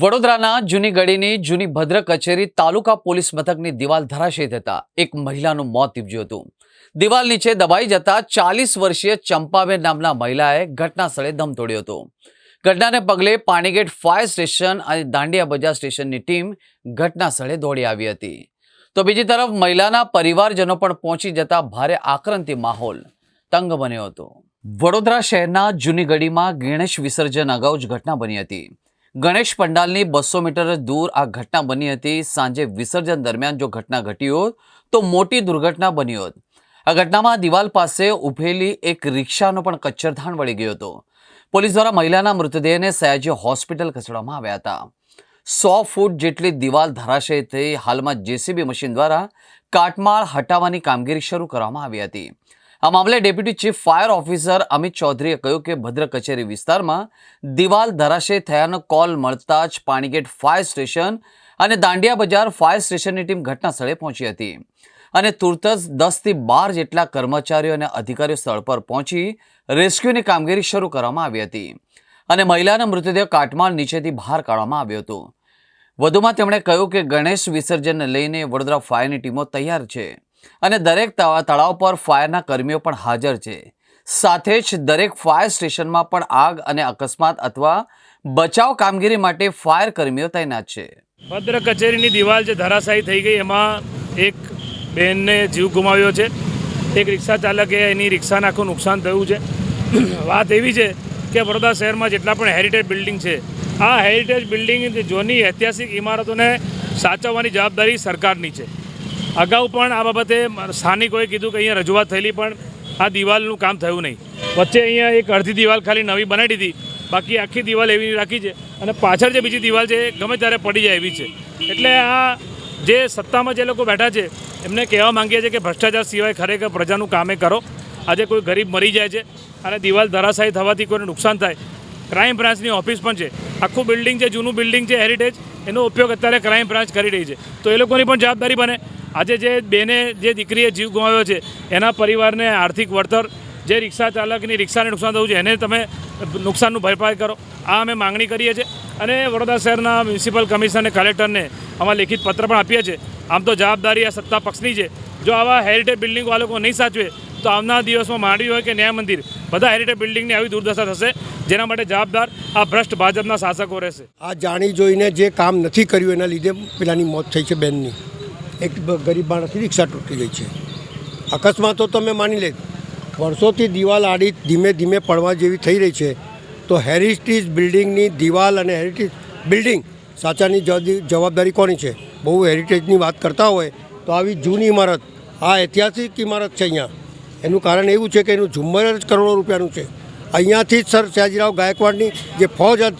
વડોદરાના જૂની ગઢીની જૂની ભદ્ર કચેરી તાલુકા પોલીસ મથકની દિવાલ ધરાશયી થતા એક મહિલાનું મોત નીપજ્યું હતું. દિવાલ નીચે દબાઈ જતા ચાલીસ વર્ષીય ચંપાબેન નામના મહિલાએ ઘટના સ્થળે દમ તોડ્યો હતો. ઘટનાને પગલે પાણીગેટ ફાયર સ્ટેશન અને દાંડિયા બજાર સ્ટેશનની ટીમ ઘટના સ્થળે દોડી આવી હતી. તો બીજી તરફ મહિલાના પરિવારજનો પણ પહોંચી જતા ભારે આક્રંતી માહોલ તંગ બન્યો હતો. વડોદરા શહેરના જૂની ગઢીમાં ગણેશ વિસર્જન અગાઉ જ ઘટના બની હતી. ગણેશ પંડાલની બસો મીટર દૂર આ ઘટના બની હતી. સાંજે વિસર્જન દરમિયાન જો ઘટના ઘટી હોત, તો મોટી દુર્ઘટના બની હોત. આ ઘટનામાં દિવાલ પાસે ઉભેલી એક રિક્ષાનો પણ કચ્છરધાણ વળી ગયો હતો. પોલીસ દ્વારા મહિલાના મૃતદેહને સયાજી હોસ્પિટલ ખસેડવામાં આવ્યા હતા. સો ફૂટ જેટલી દિવાલ ધરાશય થઈ હાલમાં જેસીબી મશીન દ્વારા કાટમાળ હટાવવાની કામગીરી શરૂ કરવામાં આવી હતી. આ મામલે deputy chief fire officer Amit ચૌધરીએ કહ્યું કે ભદ્ર કચેરી વિસ્તારમાં દિવાલ ધરાશય થયાનો કોલ મળતા જ પાણીગેટ ફાયર સ્ટેશન અને દાંડિયા બજાર ફાયર સ્ટેશનની ટીમ ઘટના સ્થળે પહોંચી હતી. અને તુરત જ દસથી બાર જેટલા કર્મચારીઓ અને અધિકારીઓ સ્થળ પર પહોંચી રેસ્ક્યુની કામગીરી શરૂ કરવામાં આવી હતી અને મહિલાનો મૃતદેહ કાટમાળ નીચેથી બહાર કાઢવામાં આવ્યો હતો. વધુમાં તેમણે કહ્યું કે ગણેશ વિસર્જનને લઈને વડોદરા ફાયરની ટીમો તૈયાર છે. અને દરેક તળા- તળાવ પર ફાયરના કર્મીઓ પણ હાજર છે. સાથે જ દરેક ફાયર સ્ટેશનમાં પણ આગ અને અકસ્માત અથવા બચાવ કામગીરી માટે ફાયર કર્મીઓ તૈનાત છે. ભદ્ર કચેરીની દિવાલ જે ધરાશાયી થઈ ગઈ, એમાં એક બહેનને જીવ ગુમાવ્યો છે. એક રિક્ષા ચાલકે એની રિક્ષાને આખું નુકસાન થયું છે. વાત એવી છે કે વડોદરા શહેરમાં જેટલા પણ હેરિટેજ બિલ્ડિંગ છે, આ હેરિટેજ બિલ્ડિંગ જોની ઐતિહાસિક ઇમારતોને સાચવવાની જવાબદારી સરકારની છે. અગાઉ પણ આ બાબતે સ્થાનિકોએ કીધું કે અહીંયા રજૂઆત થયેલી, પણ આ દિવાલનું કામ થયું નહીં. વચ્ચે અહીંયા એક અડધી દિવાલ ખાલી નવી બનાવી દીધી. બાકી આખી દિવાલ એવી રાખી છે અને પાછળ જે બીજી દિવાલ છે એ ગમે ત્યારે પડી જાય એવી છે. એટલે આ જે સત્તામાં જે લોકો બેઠા છે, એમને કહેવા માંગીએ છીએ કે ભ્રષ્ટાચાર સિવાય ખરેખર પ્રજાનું કામે કરો. આજે કોઈ ગરીબ મરી જાય છે અને દિવાલ ધરાશાયી થવાથી કોઈને નુકસાન થાય. ક્રાઇમ બ્રાન્ચની ઓફિસ પણ છે. આખું બિલ્ડિંગ છે, જૂનું બિલ્ડિંગ છે હેરિટેજ એનો ઉપયોગ અત્યારે ક્રાઇમ બ્રાન્ચ કરી રહી છે. તો એ લોકોની પણ જવાબદારી બને. આજે જે બેને જે દીકરીએ જીવ ગુમાવ્યો છે, એના પરિવારને આર્થિક વળતર, જે રિક્ષા ચાલકની રિક્ષાને નુકસાન થયું છે, એને તમે નુકસાનનું ભરપાઈ કરો. આ અમે માંગણી કરીએ છીએ અને વડોદરા શહેરના મ્યુનિસિપલ કમિશનર કલેક્ટરને આમાં લેખિત પત્ર પણ આપીએ છીએ. આમ તો જવાબદારી આ સત્તા પક્ષની છે. જો આવા હેરિટેજ બિલ્ડિંગો આ લોકો નહીં સાચવે, તો આવનાર દિવસમાં માંડવી હોય કે ન્યાય મંદિર, બધા હેરિટેજ બિલ્ડિંગની આવી દુર્દશા થશે. જેના માટે જવાબદાર આ ભ્રષ્ટ ભાજપના શાસકો રહેશે. આ જાણી જોઈને જે કામ નથી કર્યું એના લીધે પેલાની મોત થઈ છે બેનની. એક ગરીબ માણસની રિક્ષા તૂટી ગઈ છે. અકસ્માતો તમે માની લે. વર્ષોથી દિવાલ આડી ધીમે ધીમે પડવા જેવી થઈ રહી છે. તો હેરિટેજ બિલ્ડિંગની દિવાલ અને હેરિટેજ બિલ્ડિંગ સાચાની જવાબદારી- કોની છે? બહુ હેરિટેજની વાત કરતા હોય તો આવી જૂની ઇમારત, આ ઐતિહાસિક ઇમારત છે અહીંયા. એનું કારણ એવું છે કે એનું ઝુમ્મર જ કરોડો રૂપિયાનું છે. અહીંયાથી જ સર સયાજીરાવ ગાયકવાડની જે ફૌજ જ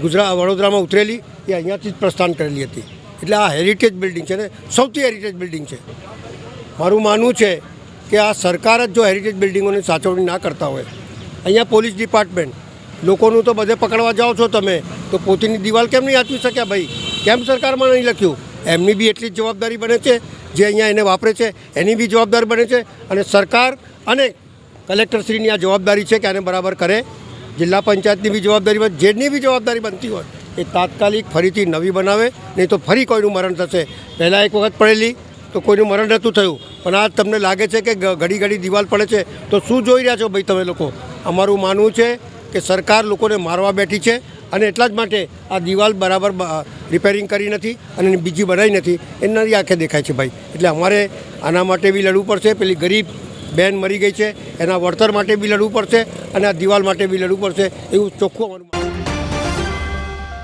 ગુજરાત વડોદરામાં ઉતરેલી, એ અહીંયાથી જ પ્રસ્થાન કરેલી હતી. એટલે આ હેરિટેજ બિલ્ડિંગ છે ને, સૌથી હેરિટેજ બિલ્ડિંગ છે. મારું માનવું છે કે આ સરકાર જ જો હેરિટેજ બિલ્ડિંગોની સાચવણી ના કરતા હોય. અહીંયા પોલીસ ડિપાર્ટમેન્ટ લોકોનું તો બધે પકડવા જાઓ છો તમે, તો પોતીની દિવાલ કેમ નહીં આચવી શક્યા ભાઈ? કેમ સરકારમાં નહીં લખ્યું? એમની બી એટલી જ જવાબદારી બને છે, જે અહીંયા એને વાપરે છે, એની બી જવાબદારી બને છે, અને સરકાર અને કલેક્ટરશ્રીની આ જવાબદારી છે કે આને બરાબર કરે. જિલ્લા પંચાયતની બી જવાબદારી બને જેની બી જવાબદારી બનતી હોય એ તાત્કાલિક ફરીથી નવી બનાવે, નહીં તો ફરી કોઈનું મરણ થશે. પહેલાં એક વખત પડેલી, તો કોઈનું મરણ નહોતું થયું. પણ આ તમને લાગે છે કે ઘડી ઘડી દિવાલ પડે છે. તો શું જોઈ રહ્યા છો ભાઈ તમે લોકો? અમારું માનવું છે કે સરકાર લોકોને મારવા બેઠી છે અને એટલા જ માટે આ દિવાલ બરાબર રિપેરિંગ કરી નથી અને બીજી બનાવી નથી. એ નરી આંખે દેખાય છે ભાઈ. એટલે અમારે આના માટે બી લડવું પડશે. પેલી ગરીબ બેન મરી ગઈ છે, એના વળતર માટે બી લડવું પડશે અને આ દિવાલ માટે બી લડવું પડશે એવું ચોખ્ખું